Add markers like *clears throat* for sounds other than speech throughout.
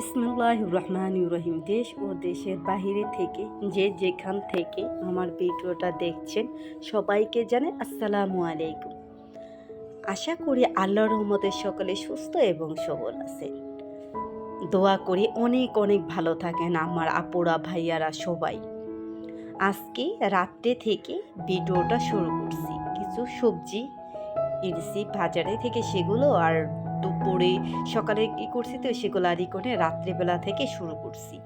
বিসমুল্লাহ রহমান রহিম। দেশ ও দেশের বাহিরে থেকে যে যেখান থেকে আমার ভিডিওটা দেখছেন, সবাইকে জানে আসসালামু আলাইকুম। আশা করি আল্লাহ রহমতের সকলে সুস্থ এবং সবল আছেন। দোয়া করি অনেক অনেক ভালো থাকেন আমার আপুরা, ভাইয়ারা, সবাই। আজকে রাত্রে থেকে ভিডিওটা শুরু করছি। কিছু সবজি এনেছি বাজারে থেকে সেগুলো আর দুপুরে সকালে কি করছি তো, সেগুলো আদি করে রাত্রেবেলা থেকে শুরু করছি।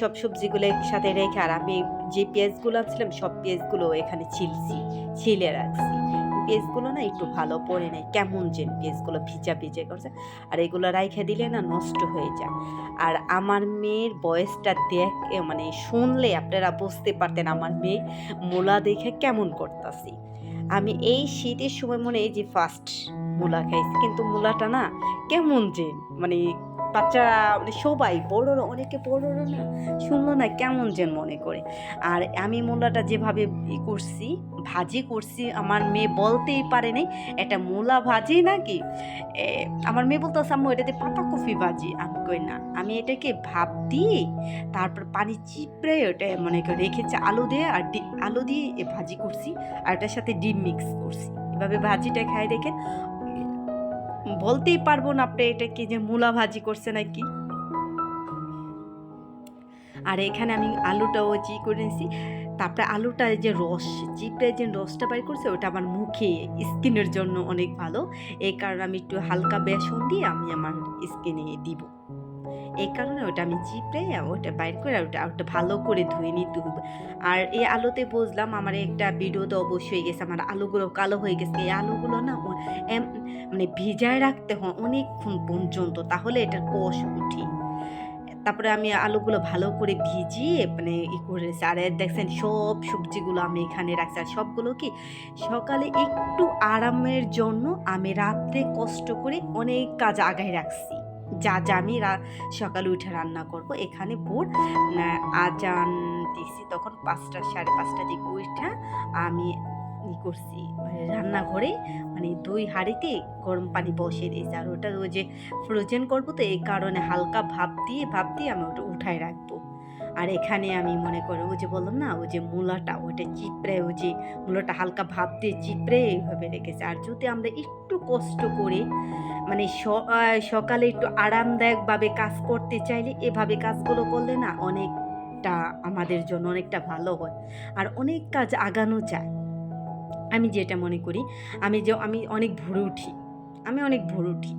সব সবজিগুলো একসাথে রেখে আর আমি যে পেঁয়াজগুলো আনছিলাম, সব পেঁয়াজগুলো এখানে ছিলছি, ছিলে রাখছি। পেঁয়াজগুলো না একটু ভালো পড়ে নেয় কেমন যেন পেঁয়াজগুলো ভিজা ভিজে করছে। আর এগুলো রাইখে দিলে না নষ্ট হয়ে যায়। আর আমার মেয়ের বয়সটা দেখ মানে শুনলে আপনারা বুঝতে পারতেন আমার মেয়ে মোলা দেখে কেমন করতেছি। আমি এই শীতের সময় মনে এই যে ফার্স্ট মূলা খাইছি। কিন্তু মূলাটা না কেমন যে মানে বাচ্চারা মানে সবাই বড়রা, অনেকে বড়রা না, শুনলো না কেমন যেন মনে করে। আর আমি মূলাটা যেভাবে ই করছি, ভাজি করছি, আমার মেয়ে বলতেই পারে নাই, এটা মূলা ভাজি নাকি? আমার মেয়ে বলতো, আম্মু, এটাতে পাতাকপি ভাজি। আমি কই, না, আমি এটাকে ভাপ দিয়ে, তারপর পানি চিপড়ে ওটা মনে করে রেখেছি, আলু দিয়ে, আর আলু দিয়ে ভাজি করছি, আর এটার সাথে ডিম মিক্স করছি। এভাবে ভাজিটা খাই দেখেন বলতেই পারব না আপনি এটা কি যে মূলা ভাজি করছে নাকি? আর এখানে আমি আলুটাও চি করে নিয়েছি তারপরে আলুটা যে রস চিপড়ে যে রসটা বাইর করছে, ওটা আমার মুখে স্কিনের জন্য অনেক ভালো। এই কারণে আমি একটু হালকা বেসন দিয়ে আমি আমার স্কিনে দিব। এই কারণে ওটা আমি চিপড়ে ওটা বাইর করে ওটা ওটা ভালো করে ধুয়ে নিতে হবে। আর এই আলুতে বুঝলাম, আমার একটা ভিডিও তো অবশ্যই গেছে, আমার আলুগুলো কালো হয়ে গেছে। এই আলুগুলো না মানে ভিজায় রাখতে হয় অনেকক্ষণ পর্যন্ত, তাহলে এটার কষ উঠি তারপরে আমি আলুগুলো ভালো করে ভিজিয়ে মানে ই করেছি আর দেখছেন, সব সবজিগুলো আমি এখানে রাখছি। আর সবগুলো কি, সকালে একটু আরামের জন্য আমি রাত্রে কষ্ট করে অনেক কাজ আগায় রাখছি। যা যা আমি সকালে উঠে রান্না করব। এখানে ভোর আজান দিছি। তখন পাঁচটা, সাড়ে পাঁচটা দিকে উঠা আমি ই করছি মানে রান্নাঘরে মানে দুই হাঁড়িতে গরম পানি বসিয়ে দিয়েছি। আর ওটা ওই যে ফ্রোজেন করব তো, এই কারণে হালকা ভাপ দিয়ে ভাপ দিয়ে আমি ওটা উঠায় রাখব। আর এখানে আমি মনে করি, ওই যে বললাম না, ওই যে মূলাটা, ওইটা চিপড়ে, ওই যে মূলাটা হালকা ভাপ দিয়ে চিপড়ে এইভাবে রেখেছে। আর যদি আমরা একটু কষ্ট করে মানে সকালে একটু আরামদায়কভাবে কাজ করতে চাইলে এভাবে কাজগুলো করলে না অনেকটা আমাদের জন্য অনেকটা ভালো হয়। আর অনেক কাজ আগানো যায়। আমি যেটা মনে করি, আমি যে, আমি অনেক ভোরে উঠি, আমি অনেক ভোরে উঠি।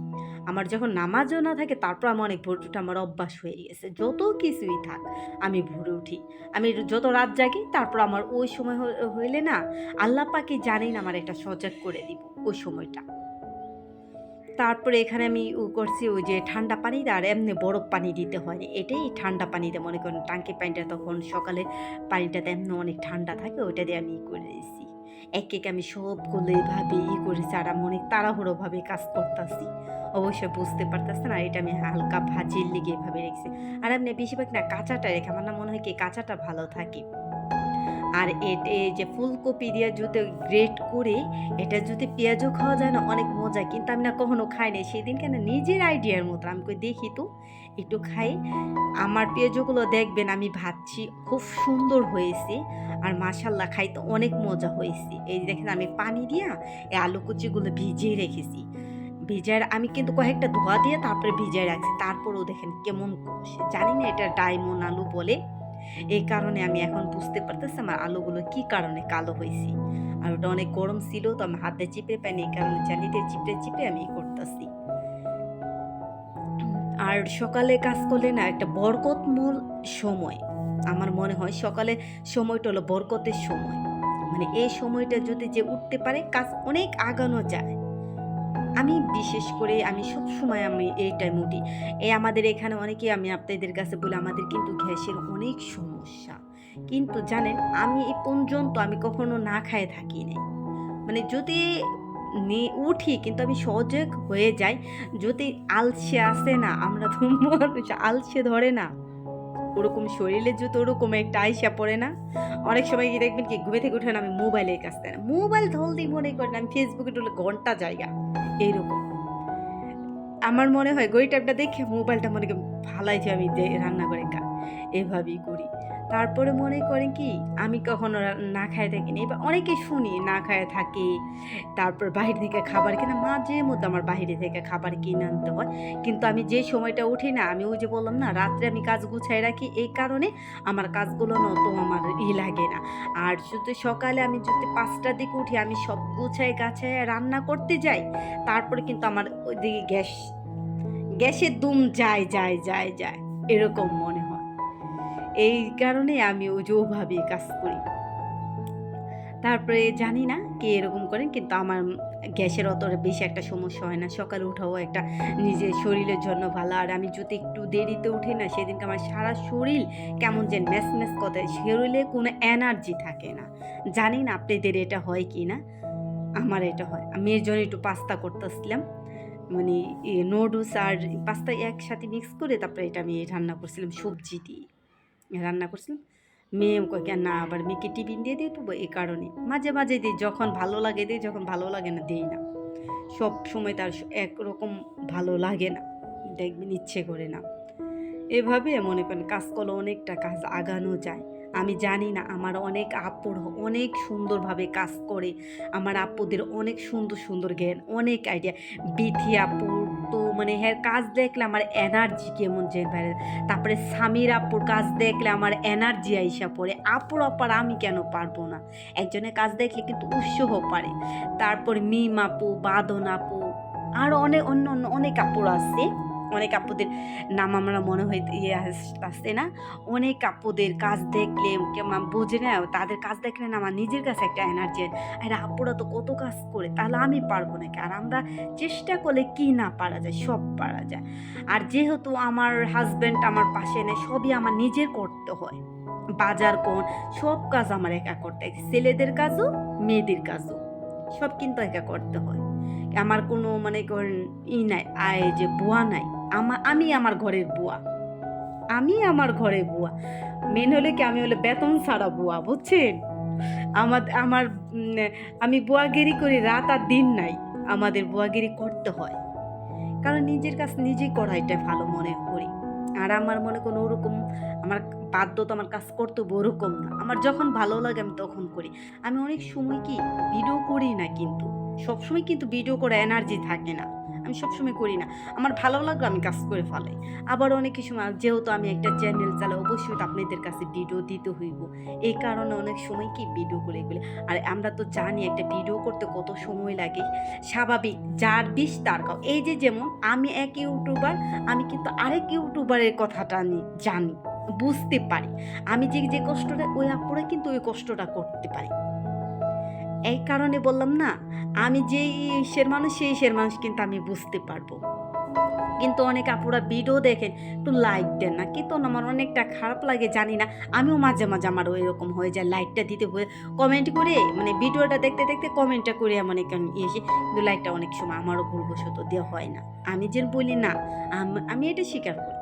আমার যখন নামাজও না থাকে, তারপর আমি অনেক ভোরে উঠে আমার অভ্যাস হয়ে গেছে। যত কিছুই থাক, আমি ভোরে উঠি। আমি যত রাত জাগি, তারপর আমার ওই সময় হইলে না, আল্লাহ পাকে জানেন আমার একটা সজাগ করে দিব ওই সময়টা। তারপরে এখানে আমি ও করছি ওই যে ঠান্ডা পানি, আর এমনি বরফ পানি দিতে হয় এটাই ঠান্ডা পানিতে মনে করেন, টাঙ্কি পানিটা তখন সকালে পানিটাতে এমনি অনেক ঠান্ডা থাকে, ওইটা দিয়ে আমি করে দিয়েছি এক এক আমি সবগুলো এইভাবে ই করেছি আর আমি অনেক তাড়াহুড়োভাবে কাজ করতেছি। অবশ্যই বুঝতে পারতেছেন আর এটা আমি হালকা ভাজির লিগে এভাবে রেখেছি। আর আপনি বেশিরভাগ না কাঁচাটা রেখে আমার না মনে হয় কি কাঁচাটা ভালো থাকে। আর এতে যে ফুলকপি দিয়ে যদি গ্রেট করে, এটা যদি পেঁয়াজও খাওয়া যায় না, অনেক মজা। কিন্তু আমি না কখনো খাই নাই। সেদিন কেন নিজের আইডিয়ার মতো, আমি দেখি তো একটু খাই। আমার পেঁয়াজগুলো দেখবেন আমি ভাবছি খুব সুন্দর হয়েছে। আর মাশাল্লাহ খাইতে অনেক মজা হয়েছে। এই দেখেন আমি পানি দিয়া এই আলু কুচিগুলো ভিজিয়ে রেখেছি। ভিজায় আমি কিন্তু কয়েকটা ধোয়া দিয়ে তারপরে ভিজায় রাখছি। তারপরেও দেখেন কেমন জানি না এটা ডায়মন্ড আলু বলে। এই কারণে আমি এখন বুঝতে পারতেছি আমার আলুগুলো কি কারণে কালো হয়েছে। আর ওটা অনেক গরম ছিল, তো আমি হাতে চিপে পাইনি এই কারণে জালিতে চিপে চিপে আমি করতেছি। আর সকালে কাজ করলে না একটা বরকতমূল সময়। আমার মনে হয় সকালে সময়টা হলো বরকতের সময়। মানে এই সময়টা যদি যে উঠতে পারে, কাজ অনেক আগানো যায়। আমি বিশেষ করে আমি সব সময় আমি এই টাইম উঠি। এই আমাদের এখানে অনেকে আমি আপনাদের কাছে বলি, আমাদের কিন্তু গ্যাসের অনেক সমস্যা। কিন্তু জানেন, আমি এই পর্যন্ত আমি কখনো না খায় থাকি নাই মানে যদি নে, উঠি, কিন্তু আমি সজাগ হয়ে যাই। যদি আলসে আসে না, আমরা তো মানুষ, আলসে ধরে না। ওরকম শরীরের যদি ওরকম একটা আইসা পড়ে না। অনেক সময় গিয়ে দেখবেন কি, ঘুমে থেকে উঠে না, আমি মোবাইলের কাছ থেকে মোবাইল ধরলেই মনে করেন আমি ফেসবুকে টুলে ঘণ্টা জায়গা। এইরকম। আমার মনে হয় গড়ি টাইপটা দেখে মোবাইলটা মনে করি ফালাইছি আমি যে রান্না করে কাজ এভাবেই করি। তারপরে মনে করেন কি, আমি কখনো না খায় থাকিনি এবার অনেকে শুনি না খায় থাকে। তারপর বাইরে থেকে খাবার কিনা, মাঝে মধ্যে আমার বাইরে থেকে খাবার কিনে আনতে হয়। কিন্তু আমি যে সময়টা উঠি না, আমি ওই যে বললাম না, রাত্রে আমি কাজ গুছাই রাখি, এই কারণে আমার কাজগুলো নত আমার ই লাগে না। আর যদি সকালে আমি যদি পাঁচটার দিকে উঠি, আমি সব গুছাই গাছায় রান্না করতে যাই, তারপরে কিন্তু আমার ওইদিকে গ্যাস, গ্যাসের দুম যায় যায় যায় যায়। এরকম মনে হয়। এই কারণে আমি ওই ওভাবে কাজ করি। তারপরে জানি না কে এরকম করেন কিন্তু আমার গ্যাসের অত বেশি একটা সমস্যা হয় না। সকালে উঠাও একটা নিজের শরীরের জন্য ভালো। আর আমি যদি একটু দেরিতে উঠি না, সেদিনকে আমার সারা শরীর কেমন যে ম্যাচ ম্যাচ কথা শরীরে কোনো এনার্জি থাকে না। জানি না আপনাদের এটা হয় কি না, আমার এটা হয়। আমি এর জন্য একটু পাস্তা করতেছিলাম। মানে নুডলস আর পাস্তা একসাথে মিক্স করে তারপরে এটা আমি রান্না করছিলাম সবজি দিয়ে। রান্না করছিলাম মেয়ে কেন না, আবার মেয়েকে টিফিন দিয়ে দিই তো এই কারণে। মাঝে মাঝে দিই, যখন ভালো লাগে দিই, যখন ভালো লাগে না দিই না। সব সময় তার একরকম ভালো লাগে না। দেখবেন ইচ্ছে করে না। এভাবে মনে করেন কাজ করলে অনেকটা কাজ আগানো যায়। আমি জানি না, আমার অনেক আপুর অনেক সুন্দরভাবে কাজ করে। আমার আপুদের অনেক সুন্দর সুন্দর জ্ঞান, অনেক আইডিয়া। বিথি আপুর মানে হ্যাঁ কাজ দেখলে আমার এনার্জি কেমন যে বাইরে তারপরে স্বামীর আপুর কাজ দেখলে আমার এনার্জি আইসা পড়ে। আপুর অপার আমি কেন পারব না? একজনের কাজ দেখলে কিন্তু উৎসাহ পারে। তারপর মিম আপু বাদন আপু আরও অনেক অন্য অন্য অনেক আপুর আছে। অনেক আপুদের নাম আমরা মনে হয় ইয়ে আস- আসছে না? অনেক আপুদের কাজ দেখলে বোঝে না, তাদের কাজ দেখলে না আমার নিজের কাছে একটা এনার্জি আর আপুরা তো কত কাজ করে, তাহলে আমি পারব নাকি? আর আমরা চেষ্টা করলে কি না পারা যায়? সব পারা যায়। আর যেহেতু আমার হাজব্যান্ড আমার পাশে নেই, সবই আমার নিজের করতে হয়। বাজার কোন, সব কাজ আমার একা করতে ছেলেদের কাজও, মেয়েদের কাজও, সব কিন্তু একা করতে হয়। আমার কোনো মানে ই নাই, আয় যে বুয়া নাই। আমার আমি আমার ঘরের বুয়া। আমি আমার ঘরের বুয়া। মেন হলে কি আমি হলে বেতন ছাড়া বুয়া, বুঝছেন? আমার আমার আমি বুয়াগিরি করি রাত আর দিন নাই। আমাদের বুয়াগিরি করতে হয়। কারণ নিজের কাজ নিজেই করা এটা ভালো মনে করি। আর আমার মনে কোনো ওরকম, আমার বাধ্যতা আমার কাজ করতে ওরকম না। আমার যখন ভালো লাগে আমি তখন করি। আমি অনেক সময় কি ভিডিও করি না কিন্তু। সবসময় কিন্তু ভিডিও করে এনার্জি থাকে না। আমি সবসময় করি না। আমার ভালো লাগল আমি কাজ করে ফেলাই। আবার অনেক সময়, যেহেতু আমি একটা চ্যানেল চালাই, অবশ্যই তো আপনাদের কাছে ভিডিও দিতে হইব। এই কারণে অনেক সময় কি ভিডিও করে এগুলি। আর আমরা তো জানি একটা ভিডিও করতে কত সময় লাগে। স্বাভাবিক, যার বিষ তার কাউ এই যে যেমন, আমি এক ইউটিউবার আমি কিন্তু আরেক ইউটিউবারের কথাটা জানি, বুঝতে পারি। আমি যে যে কষ্টটা, ওই আপুরা কিন্তু ওই কষ্টটা করতে পারি। এই কারণে বললাম না, আমি যে ইসের মানুষ, সেই ইসের মানুষ কিন্তু আমি বুঝতে পারব। কিন্তু অনেক আপুরা ভিডিও দেখেন, একটু লাইট দেন না। কিন্তু আমার অনেকটা খারাপ লাগে, জানি না। আমিও মাঝে মাঝে আমার ওই রকম হয়ে যায় লাইটটা দিতে হয়ে কমেন্ট করে মানে ভিডিওটা দেখতে দেখতে কমেন্টটা করে এমন কেন এসে কিন্তু লাইটটা অনেক সময় আমারও ভুলবশত দেওয়া হয় না। আমি যে বলি না আমি এটা স্বীকার করি।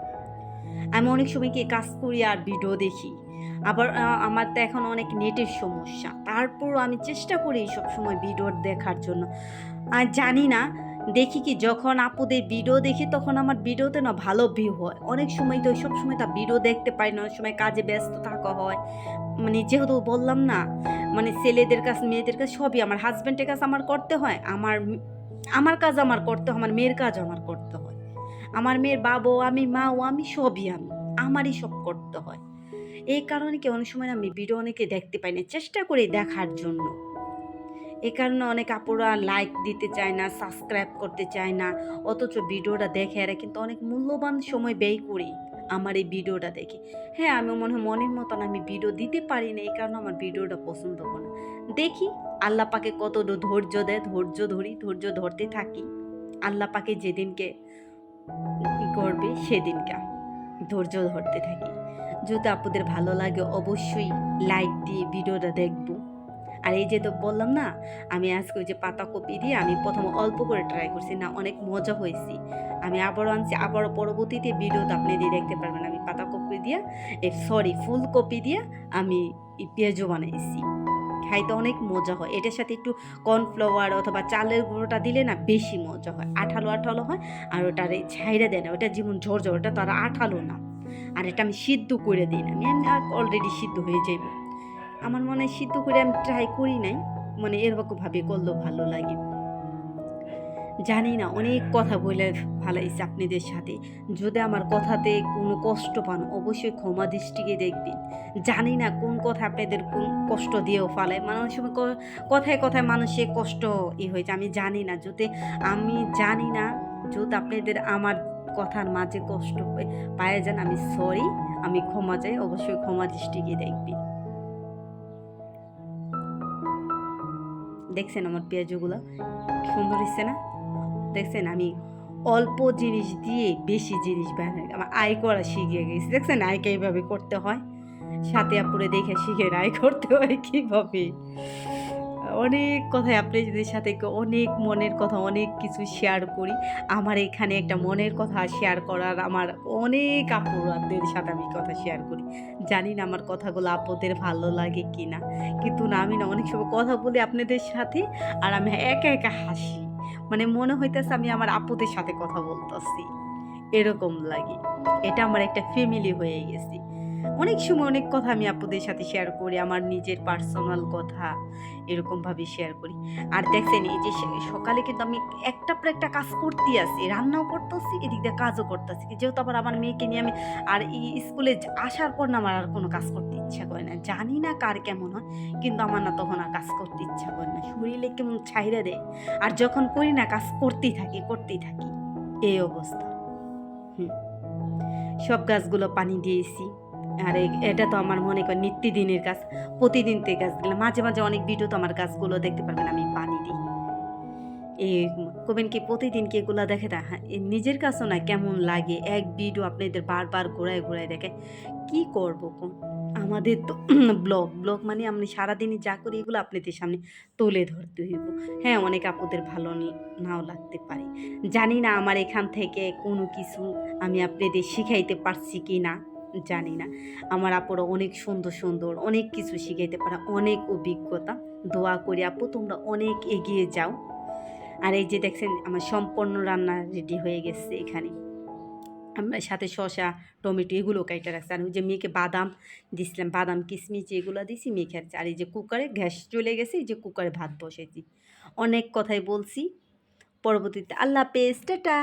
আমি অনেক সময় কি কাজ করি আর ভিডিও দেখি। আবার আমার তো এখন অনেক নেটের সমস্যা। তারপরও আমি চেষ্টা করি সব সময় ভিডিও দেখার জন্য। আর জানি না, দেখি কি যখন আপুদের ভিডিও দেখি তখন আমার ভিডিওতে না ভালো ভিউ হয়। অনেক সময় তো সব সময় তা ভিডিও দেখতে পাই না, অনেক সময় কাজে ব্যস্ত থাকা হয়। মানে যেহেতু বললাম না মানে ছেলেদের কাছে, মেয়েদের কাছে সবই আমার হাজব্যান্ডের কাছে আমার করতে হয়, আমার আমার কাজ আমার করতে হয়, আমার মেয়ের কাজ আমার করতে হয়। আমার মেয়ের বাবা, আমি মা ও আমি সবই আমি, আমারই সব করতে হয়। এই কারণে কি অনেক সময় আমি ভিডিও অনেকে দেখতে পাই না, চেষ্টা করি দেখার জন্য। এই কারণে অনেক আপুরা লাইক দিতে চায় না সাবস্ক্রাইব করতে চায় না, অথচ ভিডিওটা দেখে এরা কিন্তু অনেক মূল্যবান সময় ব্যয় করি আমার এই ভিডিওটা দেখে। হ্যাঁ আমি মনে হয় মনের মতন আমি ভিডিও দিতে পারি না, এই কারণে আমার ভিডিওটা পছন্দ করে না। দেখি, আল্লাহ পাকে কত ধৈর্য দেয়, ধৈর্য ধরি, ধৈর্য ধরতে থাকি। আল্লাহ পাকে যেদিনকে করবে, সেদিনকে ধৈর্য ধরতে থাকি। যদি আপনাদের ভালো লাগে, অবশ্যই লাইক দিয়ে ভিডিওটা দেখব। আর এই যে তো বললাম না, আমি আজকে ওই যে পাতা কপি দিয়ে আমি প্রথম অল্প করে ট্রাই করছি, না, অনেক মজা হয়েছি। আমি আবারও আনছি, আবারও পরবর্তীতে ভিডিওতে আপনি দিয়ে দেখতে পারবেন। আমি পাতা কপি দিয়ে সরি ফুলকপি দিয়ে আমি পেঁয়াজও বানাইছি। খাইতে অনেক মজা হয়। এটার সাথে একটু কর্নফ্লাওয়ার অথবা চালের গুঁড়োটা দিলে না বেশি মজা হয়। আঠালো আঠালো হয়, আর ওটার ছাইড়া দেয় না। ওটা যেমন ঝরঝর, ওটা তো আর আঠালো না। আর এটা আমি সিদ্ধ করে দিই না। আমি অলরেডি সিদ্ধ হয়ে যাইব। আমার মনে হয় সিদ্ধ করে আমি ট্রাই করি নাই। মানে এরকমভাবে করলেও ভালো লাগে। জানি না, অনেক কথা বলে ভালাইছে আপনাদের সাথে। যদি আমার কথাতে কোনো কষ্ট পান, অবশ্যই ক্ষমা দৃষ্টিকে দেখবেন। জানি না কোন কথা আপনাদের কোন কষ্ট দিয়েও ফালায়। মানুষ সময় কথায় কথায় মানুষের কষ্ট ই হয়েছে আমি জানি না, যদি আমি জানি না, যদি আপনাদের আমার কথার মাঝে কষ্ট পায়ে যান আমি সরি, আমি ক্ষমা চাই, অবশ্যই ক্ষমা দৃষ্টিকে দেখবি। দেখছেন আমার পেঁয়াজগুলো? সুন্দর হচ্ছে না? দেখছেন আমি অল্প জিনিস দিয়ে বেশি জিনিস বানাই। আমার আয় করা শিখে গেছি। দেখছেন আয়কে এইভাবে করতে হয়? সাথে আপুরে দেখে শিখে আয় করতে হয় কীভাবে? অনেক কথাই আপনাদের সাথে অনেক মনের কথা, অনেক কিছু শেয়ার করি। আমার এখানে একটা মনের কথা শেয়ার করার আমার অনেক আপুরাদের সাথে আমি কথা শেয়ার করি। জানি না আমার কথাগুলো আপুদের ভালো লাগে কি না কিন্তু না, আমি না অনেক সময় কথা বলি আপনাদের সাথে আর আমি একা একা হাসি। মানে মনে হইতেছে আমি আমার আপুদের সাথে কথা বলতেছি। এরকম লাগে। এটা আমার একটা ফ্যামিলি হয়ে গেছে। অনেক সময় অনেক কথা আমি আপুদের সাথে শেয়ার করি, আমার নিজের পার্সোনাল কথা এরকমভাবে শেয়ার করি। আর দেখছেন, এই যে সকালে কিন্তু আমি একটা পর একটা কাজ করতেই আছি রান্নাও করতেছি, এদিক দিয়ে কাজও করতেছি। যেহেতু আবার আমার মেয়েকে নিয়ে আমি আর স্কুলে আসার পর না আমার আর কোনো কাজ করতে ইচ্ছা করে না। জানি না কার কেমন হয়, কিন্তু আমার না তখন আর কাজ করতে ইচ্ছা করে না। শরীরে কেমন ছাইরা দেয়। আর যখন করি না, কাজ করতেই থাকি করতেই থাকি। এই অবস্থা। হুম। সব গাছগুলো পানি দিয়েছি। আর এটা তো আমার মনে করেন নিত্যদিনের কাজ প্রতিদিন তো গাছ মাঝে মাঝে অনেক ভিডিও তো আমার গাছগুলো দেখতে পারবেন আমি পানি দিই। এই কবেন কি প্রতিদিন কি এগুলো দেখে না হ্যাঁ, নিজের কাছেও না কেমন লাগে এক ভিডিও আপনাদের বারবার ঘোরায় ঘোরায় দেখে। কি করব কোন? আমাদের তো *clears throat* ব্লগ ব্লগ মানে আমি সারাদিনই যা করি এগুলো আপনাদের সামনে তুলে ধরতে হইব। হ্যাঁ অনেক আপুদের ভালো নাও লাগতে পারে। জানি না আমার এখান থেকে কোনো কিছু আমি আপনাদের শিখাইতে পারছি কি না। জানি না। আমার আপুরা অনেক সুন্দর সুন্দর অনেক কিছু শিখাইতে পারে, অনেক অভিজ্ঞতা। দোয়া করি আপু, তোমরা অনেক এগিয়ে যাও। আর এই যে দেখছেন, আমার সম্পূর্ণ রান্না রেডি হয়ে গেছে এখানে। আমরা সাথে শশা টমেটো এগুলো কাইটা রাখছি। আর ওই যে মেয়েকে বাদাম দিছিলাম, বাদাম কিশমিশ এগুলো দিছি মেয়ে খাচ্ছে আর এই যে কুকারে গ্যাস চলে গেছে, এই যে কুকারে ভাত বসেছি। অনেক কথাই বলছি। পরবর্তীতে আল্লাহ হাফেজ, টাটা।